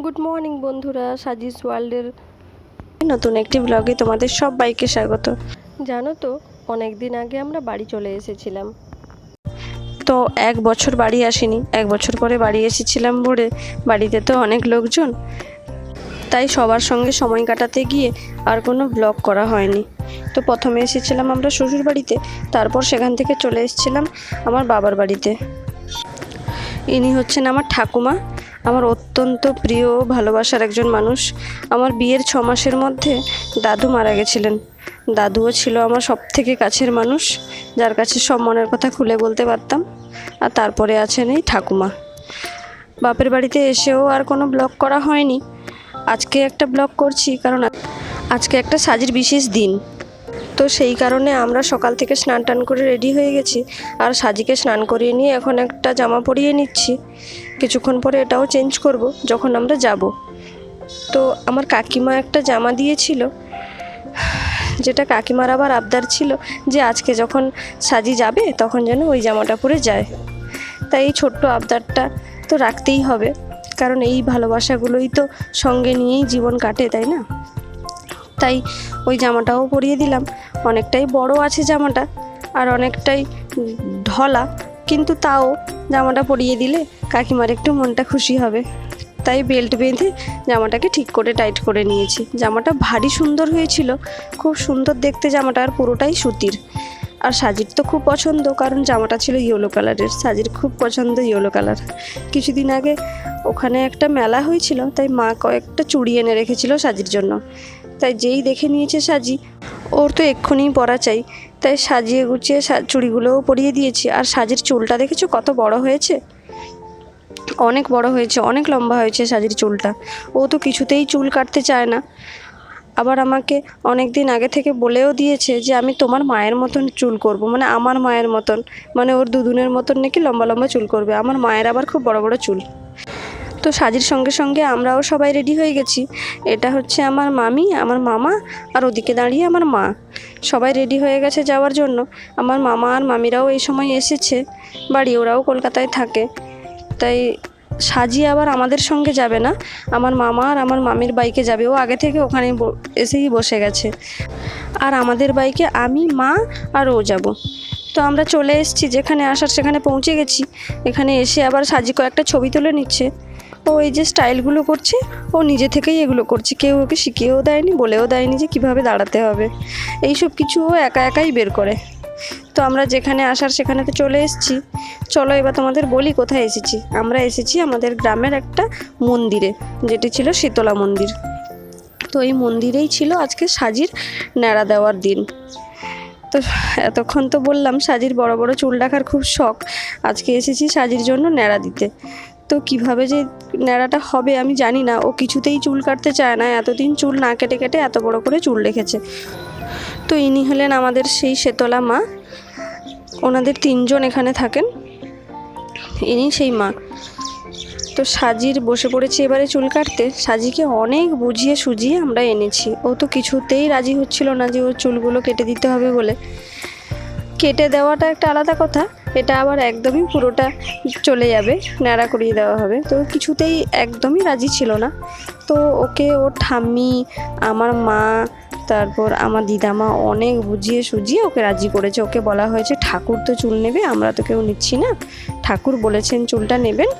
Good morning বন্ধুরা। সাজিস ওয়ার্ল্ডের নতুন একটি ব্লগে তোমাদের সবাইকে স্বাগত। জানো তো অনেক দিন আগে আমরা বাড়ি চলে এসেছিলাম। তো এক বছর বাড়ি আসিনি, এক বছর পরে বাড়ি এসেছিলাম বলে বাড়িতে তো অনেক লোকজন। তাই সবার সঙ্গে সময় কাটাতে গিয়ে আর কোনো ব্লগ করা হয়নি। তো প্রথমে এসেছিলাম আমরা শ্বশুর বাড়িতে, তারপর সেখান থেকে চলে এসেছিলাম আমার বাবার বাড়িতে। ইনি হচ্ছেন আমার ঠাকুমা। আমার অত্যন্ত প্রিয় ভালোবাসার একজন মানুষ। আমার বিয়ের ছ মাসের মধ্যে দাদু মারা গেছিলেন। দাদুও ছিল আমার সব থেকে কাছের মানুষ, যার কাছে সব মনের কথা খুলে বলতে পারতাম। আর তারপরে আছেন এই ঠাকুমা। বাপের বাড়িতে এসেও আর কোনো ব্লগ করা হয়নি। আজকে একটা ব্লগ করছি, কারণ আজকে একটা সাজির বিশেষ দিন। তো সেই কারণে আমরা সকাল থেকে স্নান টান করে রেডি হয়ে গেছি। আর সাজিকে স্নান করিয়ে নিয়ে এখন একটা জামা পরিয়ে নিচ্ছি। কিছুক্ষণ পরে এটাও চেঞ্জ করব, যখন আমরা যাব। তো আমার কাকিমা একটা জামা দিয়েছিল, যেটা কাকিমার আবার আবদার ছিল, যে আজকে যখন সাজি যাবে তখন যেন ওই জামাটা পরে যায়। তাই এই ছোট্ট আবদারটা তো রাখতেই হবে, কারণ এই ভালোবাসাগুলোই তো সঙ্গে নিয়েই জীবন কাটে, তাই না? তাই ওই জামাটাও পরিয়ে দিলাম। অনেকটাই বড় আছে জামাটা আর অনেকটাই ঢলা, কিন্তু তাও জামাটা পরিয়ে দিলে কাকিমার একটু মনটা খুশি হবে। তাই বেল্ট বেঁধে জামাটাকে ঠিক করে টাইট করে নিয়েছি। জামাটা ভারী সুন্দর হয়েছিল, খুব সুন্দর দেখতে জামাটা আর পুরোটাই সুতির। আর সাজির তো খুব পছন্দ, কারণ জামাটা ছিল ইয়েলো কালারের সাজির খুব পছন্দ ইয়েলো কালার কিছুদিন আগে ওখানে একটা মেলা হয়েছিল, তাই মা কয়েকটা চুড়ি এনে রেখেছিল সাজির জন্য। তাই যেই দেখে নিয়েছে সাজি, ওর তো এক্ষুনি পরা চাই। তাই সাজিয়ে গুছিয়ে চুড়িগুলোও পরিয়ে দিয়েছি। আর সাজির চুলটা দেখেছ কত বড় হয়েছে? অনেক বড় হয়েছে, অনেক লম্বা হয়েছে সাজির চুলটা। ও তো কিছুতেই চুল কাটতে চায় না। আবার আমাকে অনেক দিন আগে থেকে বলেও দিয়েছে যে, আমি তোমার মায়ের মতন চুল করব। মানে আমার মায়ের মতন। মানে ওর দুদিনের মতন নাকি লম্বা লম্বা চুল করবে। আমার মায়ের আবার খুব বড় বড় চুল। তো সাজির সঙ্গে সঙ্গে আমরাও সবাই রেডি হয়ে গেছি। এটা হচ্ছে আমার মামি, আমার মামা আর ওদিকে দাঁড়িয়ে আমার মা। সবাই রেডি হয়ে গেছে যাওয়ার জন্য। আমার মামা আর মামিরাও এই সময় এসেছে। বাড়ি ওরাও কলকাতায় থাকে। তাই সাজি আবার আমাদের সঙ্গে যাবে না। আমার মামা আর আমার মামির বাইকে যাবে। ও আগে থেকে ওখানে এসেই বসে গেছে। আর আমাদের বাইকে আমি, মা আর ও যাব। তো আমরা চলে এসেছি। যেখানে আসার সেখানে পৌঁছে গেছি। এখানে এসে আবার সাজি কয়েকটা ছবি তুলে নিচ্ছে। ও এই যে স্টাইলগুলো করছে, ও নিজে থেকেই এগুলো করছে। কেউ ওকে শিখিয়েও দেয়নি, বলেও দেয়নি যে কীভাবে দাঁড়াতে হবে। এইসব কিছু ও একা একাই বের করে। তো আমরা যেখানে আসার সেখানে তো চলে এসেছি। চলো এবার তোমাদের বলি কোথায় এসেছি। আমরা এসেছি আমাদের গ্রামের একটা মন্দিরে, যেটি ছিল শীতলা মন্দির। তো এই মন্দিরেই ছিল আজকে সাজির ন্যাড়া দেওয়ার দিন। তো এতক্ষণ তো বললাম, সাজির বড় বড় চুল রাখার খুব শখ। আজকে এসেছি সাজির জন্য ন্যাড়া দিতে। তো কীভাবে যে ন্যাড়াটা হবে আমি জানি না। ও কিছুতেই চুল কাটতে চায় না। এতদিন চুল না কেটে কেটে এত বড় করে চুল রেখেছে। তো ইনি হলেন আমাদের সেই শেতলা মা। ওনাদের তিনজন এখানে থাকেন। ইনি সেই মা। তো সাজির বসে পড়েছে এবারে চুল কাটতে। সাজিকে অনেক বুঝিয়ে সুজিয়ে আমরা এনেছি। ও তো কিছুতেই রাজি হচ্ছিল না যে ওর চুলগুলো কেটে দিতে হবে বলে। কেটে দেওয়াটা একটা আলাদা কথা। এটা আবার একদমই পুরোটা চলে যাবে ন্যাড়া করিয়ে দেওয়া হবে। তো কিছুতেই একদমই রাজি ছিল না। তো ওকে ওর ঠাম্মি, আমার মা, তারপর আমার দিদামা অনেক বুঝিয়ে সুজিয়ে ওকে রাজি করেছে। ওকে বলা হয়েছে, ঠাকুর তো চুল নেবে, আমরা তো কেউ নিচ্ছি না। ঠাকুর বলেছেন চুলটা নেবেন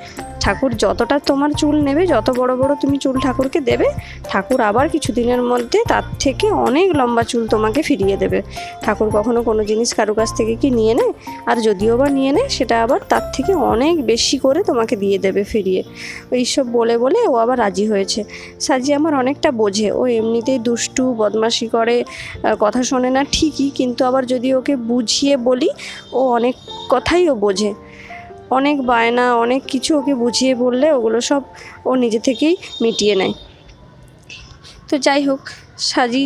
ঠাকুর যতটা তোমার চুল নেবে, যত বড় বড় তুমি চুল ঠাকুরকে দেবে, ঠাকুর আবার কিছুদিনের মধ্যে তার থেকে অনেক লম্বা চুল তোমাকে ফিরিয়ে দেবে। ঠাকুর কখনো কোনো জিনিস কারও কাছ থেকে কি নিয়ে নেয়? আর যদিও বা নিয়ে নেয়, সেটা আবার তার থেকে অনেক বেশি করে তোমাকে দিয়ে দেবে ফিরিয়ে। এইসব বলে বলে ও আবার রাজি হয়েছে। সাজি আমার অনেকটা বোঝে, ও এমনিতেই দুষ্টু, বদমাশি করে কথা শোনে না ঠিকই, কিন্তু আবার যদি ওকে বুঝিয়ে বলি, ও অনেক কথাই ও বোঝে। অনেক বায়না, অনেক কিছু ওকে বুঝিয়ে বললে ওগুলো সব ও নিজে থেকেই মিটিয়ে নেয়। তো যাই হোক, সাজি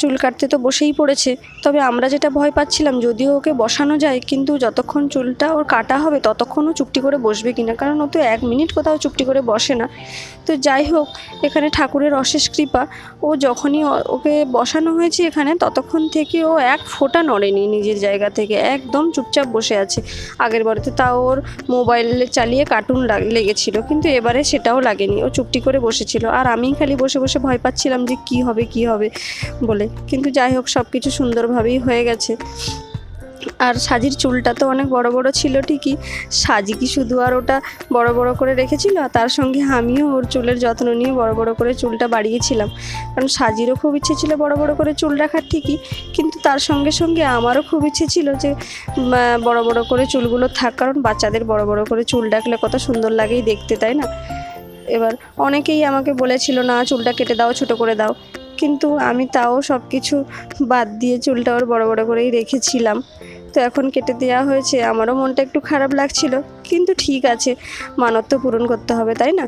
চুল কাটতে তো বসেই পড়েছে। তবে আমরা যেটা ভয় পাচ্ছিলাম, যদিও ওকে বসানো যায়, কিন্তু যতক্ষণ চুলটা ওর কাটা হবে ততক্ষণও চুপটি করে বসবে কিনা, কারণ ও তো এক মিনিট কোথাও চুপটি করে বসে না। তো যাই হোক, এখানে ঠাকুরের অশেষ কৃপা, ও যখনই ওকে বসানো হয়েছে এখানে, ততক্ষণ থেকে ও এক ফোঁটা নড়েনি নিজের জায়গা থেকে, একদম চুপচাপ বসে আছে। আগের বারে তো ওর মোবাইলে চালিয়ে কার্টুন লাগ- লেগেছিল, কিন্তু এবারে সেটাও লাগেনি, ও চুপটি করে বসেছিল। আর আমি খালি বসে বসে ভয় পাচ্ছিলাম যে কি হবে কি হবে বলে। কিন্তু যাই হোক সব কিছু সুন্দরভাবেই হয়ে গেছে। আর সাজির চুলটা তো অনেক বড় বড় ছিল ঠিকই। সাজি কি শুধু আর ওটা বড় বড় করে রেখেছিল? আর তার সঙ্গে আমিও ওর চুলের যত্ন নিয়ে বড় বড় করে চুলটা বাড়িয়েছিলাম। কারণ সাজিরও খুব ইচ্ছে ছিল বড় বড় করে চুল রাখার ঠিকই। কিন্তু তার সঙ্গে সঙ্গে আমারও খুব ইচ্ছে ছিল যে বড় বড় করে চুলগুলো থাক। কারণ বাচ্চাদের বড় বড় করে চুল রাখলে কত সুন্দর লাগেই দেখতে, তাই না? এবার অনেকেই আমাকে বলেছিল, না, চুলটা কেটে দাও, ছোট করে দাও। কিন্তু আমি তাও সব কিছু বাদ দিয়ে চুলটা ওর বড় বড় করেই রেখেছিলাম। তো এখন কেটে দেওয়া হয়েছে, আমারও মনটা একটু খারাপ লাগছিল। কিন্তু ঠিক আছে, মানত্ব পূরণ করতে হবে, তাই না?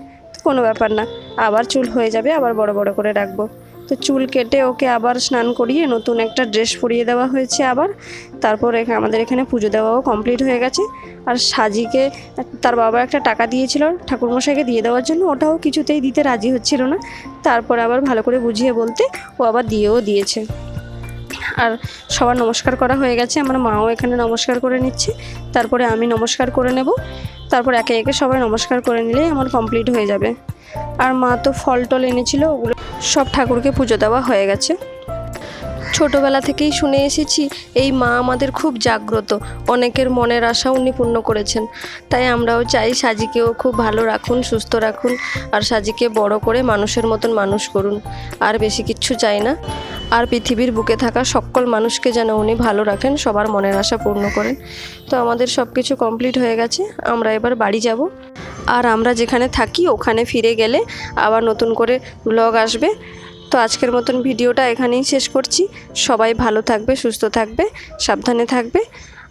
কোনো ব্যাপার না, আবার চুল হয়ে যাবে, আবার বড় বড় করে রাখব। তো চুল কেটে ওকে আবার স্নান করিয়ে নতুন একটা ড্রেস পরিয়ে দেওয়া হয়েছে আবার। তারপর আমাদের এখানে পুজো দেওয়াও কমপ্লিট হয়ে গেছে। আর সাজিকে তার বাবা একটা টাকা দিয়েছিল ঠাকুরমশাইকে দিয়ে দেওয়ার জন্য। ওটাও কিছুতেই দিতে রাজি হচ্ছিল না। তারপর আবার ভালো করে বুঝিয়ে বলতে ও আবার দিয়েও দিয়েছে। আর সবার নমস্কার করা হয়ে গেছে। আমার মাও এখানে নমস্কার করে নিচ্ছে। তারপরে আমি নমস্কার করে নেব। তারপর একে একে সবাই নমস্কার করে নিলেই আমার কমপ্লিট হয়ে যাবে। আর মা তো ফল টল এনেছিল, ওগুলো সব ঠাকুরকে পুজো দেওয়া হয়ে গেছে। ছোটবেলা থেকেই শুনে এসেছি, এই মা আমাদের খুব জাগ্রত। অনেকের মনের আশা উনি পূর্ণ করেছেন। তাই আমরাও চাই সাজিকেও খুব ভালো রাখুন, সুস্থ রাখুন, আর সাজিকে বড় করে মানুষের মতন মানুষ করুন। আর বেশি কিচ্ছু চাই না। আর পৃথিবীর বুকে থাকা সকল মানুষকে যেন উনি ভালো রাখেন, সবার মনের আশা পূর্ণ করেন। তো আমাদের সব কিছু কমপ্লিট হয়ে গেছে, আমরা এবার বাড়ি যাব। আর আমরা যেখানে থাকি, ওখানে ফিরে গেলে আবার নতুন করে ব্লগ আসবে। তো আজকের মতন ভিডিওটা এখানেই শেষ করছি। সবাই ভালো থাকবে, সুস্থ থাকবে, সাবধানে থাকবে।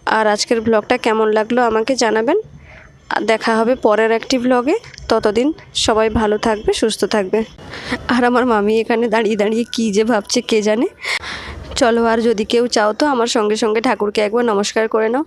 আর আজকের ব্লগটা কেমন লাগল আমাকে জানাবেন। দেখা হবে পরের একটি ব্লগে ততদিন সবাই ভালো থাকবে, সুস্থ থাকবে। আর আমার মামি এখানে দাঁড়িয়ে দাঁড়িয়ে কী যে ভাবছে কে জানে। চলো আর যদি কেউ চাও তো আমার সঙ্গে সঙ্গে ঠাকুরকে একবার নমস্কার করে নাও।